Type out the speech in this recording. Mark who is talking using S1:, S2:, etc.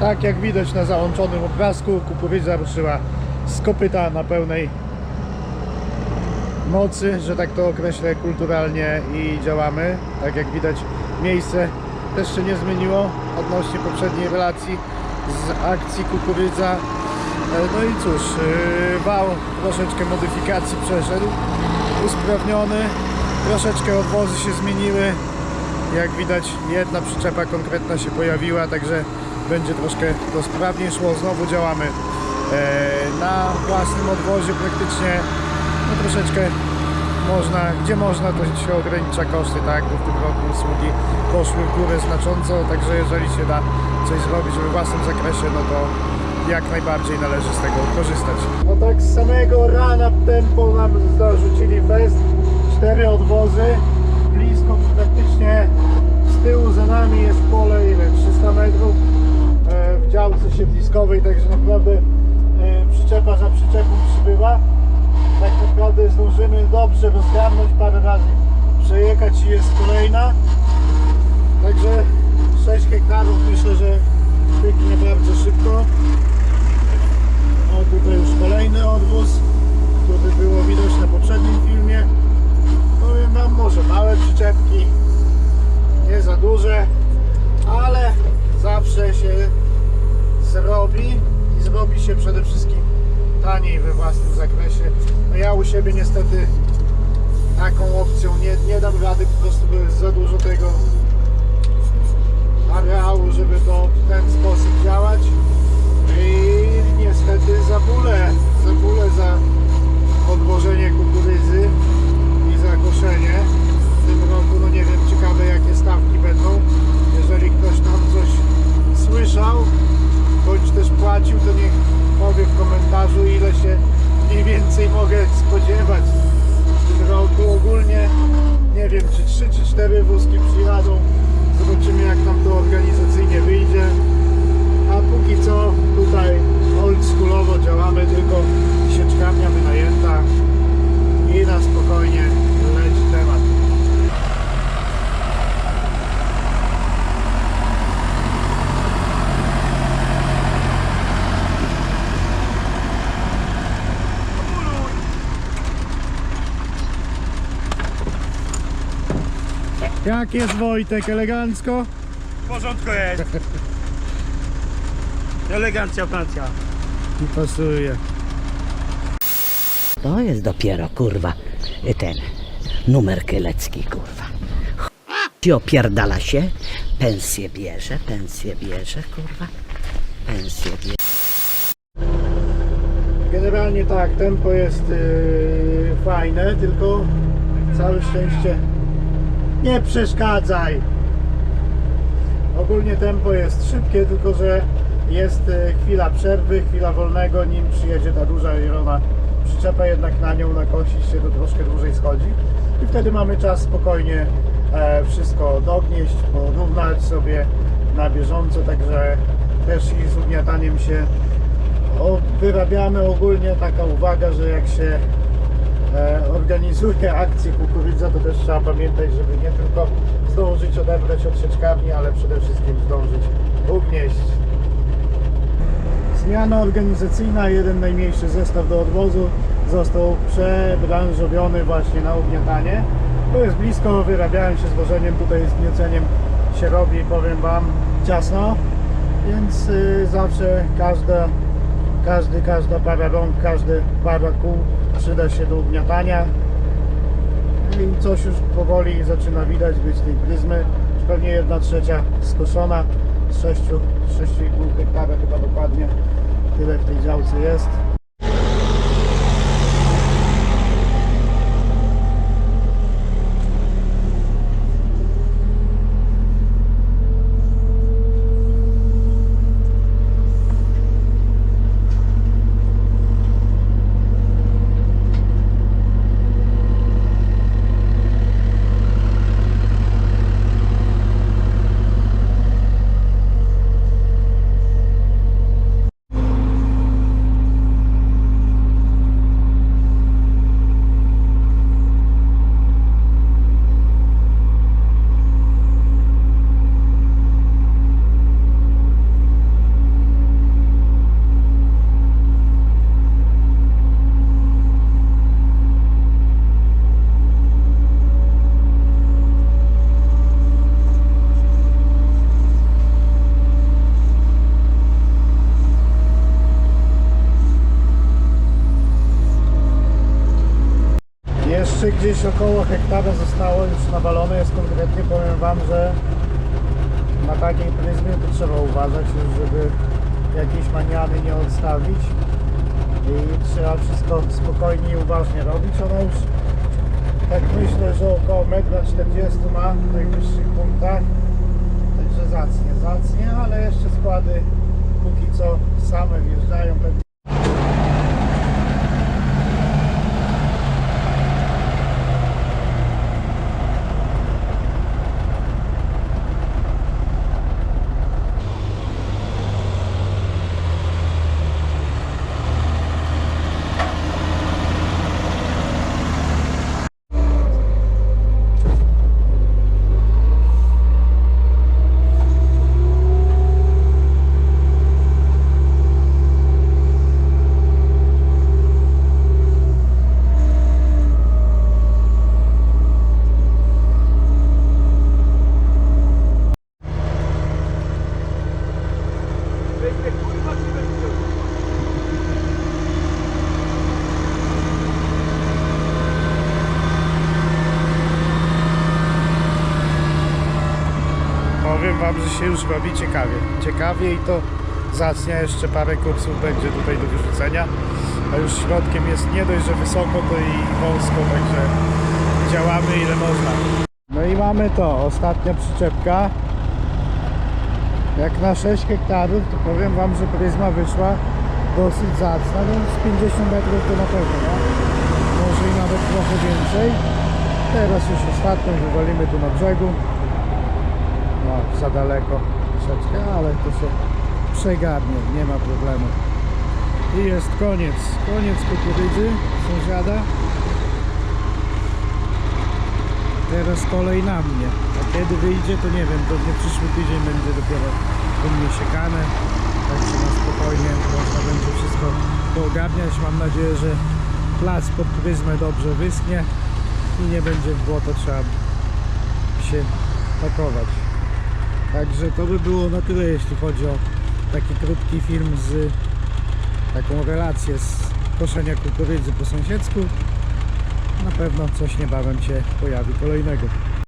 S1: Tak jak widać na załączonym obrazku, kukurydza ruszyła z kopyta na pełnej mocy, że tak to określę kulturalnie i działamy. Tak jak widać miejsce też się nie zmieniło odnośnie poprzedniej relacji z akcji kukurydza. E, No i cóż, yy, wał troszeczkę modyfikacji przeszedł, usprawniony, troszeczkę odwozy się zmieniły. Jak widać jedna przyczepa konkretna się pojawiła, także będzie troszkę to sprawniej szło. Znowu działamy e, na własnym odwozie praktycznie, no troszeczkę można, gdzie można to się ogranicza koszty, tak, bo w tym roku usługi poszły w górę znacząco, także jeżeli się da coś zrobić we własnym zakresie, no to jak najbardziej należy z tego korzystać. No tak z samego rana tempo nam zarzucili fest, cztery odwozy, blisko praktycznie z tyłu za nami jest pole, ile, 300 metrów także naprawdę e, przyczepa za przyczepą przybywa. Tak naprawdę zdążymy dobrze rozgarnąć parę razy. Przejechać i jest kolejna. Także 6 hektarów myślę, że pyknie bardzo szybko o tutaj już kolejny odwóz który było widać na poprzednim filmie powiem wam może małe przyczepki nie za duże ale zawsze się zrobi i zrobi się przede wszystkim taniej we własnym zakresie. No ja u siebie niestety taką opcją nie, nie dam rady, po prostu jest za dużo tego areału, żeby to w ten sposób działać. I niestety zabulę, zabulę za odłożenie kukurydzy i za koszenie. W tym roku, no nie wiem, ciekawe jakie stawki będą. Jeżeli ktoś tam coś słyszał, bądź też płacił, to niech powie w komentarzu, ile się mniej więcej mogę spodziewać w roku. Ogólnie nie wiem, czy 3 czy 4 wózki przyjadą. Zobaczymy, jak nam to organizacyjnie wyjdzie. A póki co tutaj oldschoolowo działamy, tylko sieczkarnia wynajęta i na spokojnie leci temat. Jak jest Wojtek, elegancko?
S2: W porządku jest. Elegancja Francja.
S1: I pasuje.
S3: To jest dopiero, kurwa, ten numer kielecki, kurwa. Ci opierdala się, pensję bierze, pensję bierze, kurwa, pensję bierze.
S1: Generalnie tak, tempo jest yy, fajne, tylko całe szczęście nie przeszkadzaj. Ogólnie tempo jest szybkie, tylko że jest yy, chwila przerwy, chwila wolnego, nim przyjedzie ta duża zielona przyczepa, jednak na nią nakosić się to troszkę dłużej schodzi. I wtedy mamy czas spokojnie e, wszystko dognieść, porównać sobie na bieżąco, także też i z ugniataniem się wyrabiamy ogólnie. Taka uwaga, że jak się e, organizuje akcję kukurydza, to też trzeba pamiętać, żeby nie tylko zdążyć odebrać od sieczkarni, ale przede wszystkim zdążyć ugnieść. Zmiana organizacyjna, jeden najmniejszy zestaw do odwozu został przebranżowiony właśnie na ugniatanie. To jest blisko, wyrabiałem się zwożeniem, tutaj z gnieceniem się robi, powiem Wam, ciasno, więc y, zawsze każda każdy, każda para rąk, każdy para kół przyda się do ugniatania. I coś już powoli zaczyna widać być tej pryzmy. Pewnie jedna trzecia skoszona. Z 6, 6,5 hektara chyba dokładnie tyle w tej działce jest Gdzieś około hektara zostało już nawalone, jest konkretnie, powiem Wam, że na takiej pryzmie to trzeba uważać żeby jakiejś maniany nie odstawić. I trzeba wszystko spokojnie i uważnie robić. Ona już tak myślę, że około 1,40 m ma w najwyższych punktach, także zacnie, zacnie, ale jeszcze składy póki co same wjeżdżają pewnie. Powiem Wam, że się już robi ciekawie. Ciekawie i to zacnia. Jeszcze parę kursów będzie tutaj do wyrzucenia. A już środkiem jest nie dość, że wysoko, to i wąsko, także działamy ile można. No i mamy to, ostatnia przyczepka. Jak na 6 hektarów, to powiem Wam, że pryzma wyszła dosyć zacna, no z 50 metrów to na pewno, no. Może i nawet trochę więcej. Teraz już ostatnią wywalimy tu na brzegu. No, za daleko troszeczkę, ale to się przegarnie, nie ma problemu. I jest koniec, koniec kukurydzy sąsiada. Teraz kolej na mnie. A kiedy wyjdzie, to nie wiem, pewnie przyszły tydzień będzie dopiero u mnie siekane. Także na spokojnie można będzie wszystko poogarniać. Mam nadzieję, że plac pod pryzmę dobrze wyschnie i nie będzie w błoto trzeba się pakować. Także to by było na tyle, jeśli chodzi o taki krótki film z taką relację z koszenia kukurydzy po sąsiedzku. Na pewno coś niebawem się pojawi kolejnego.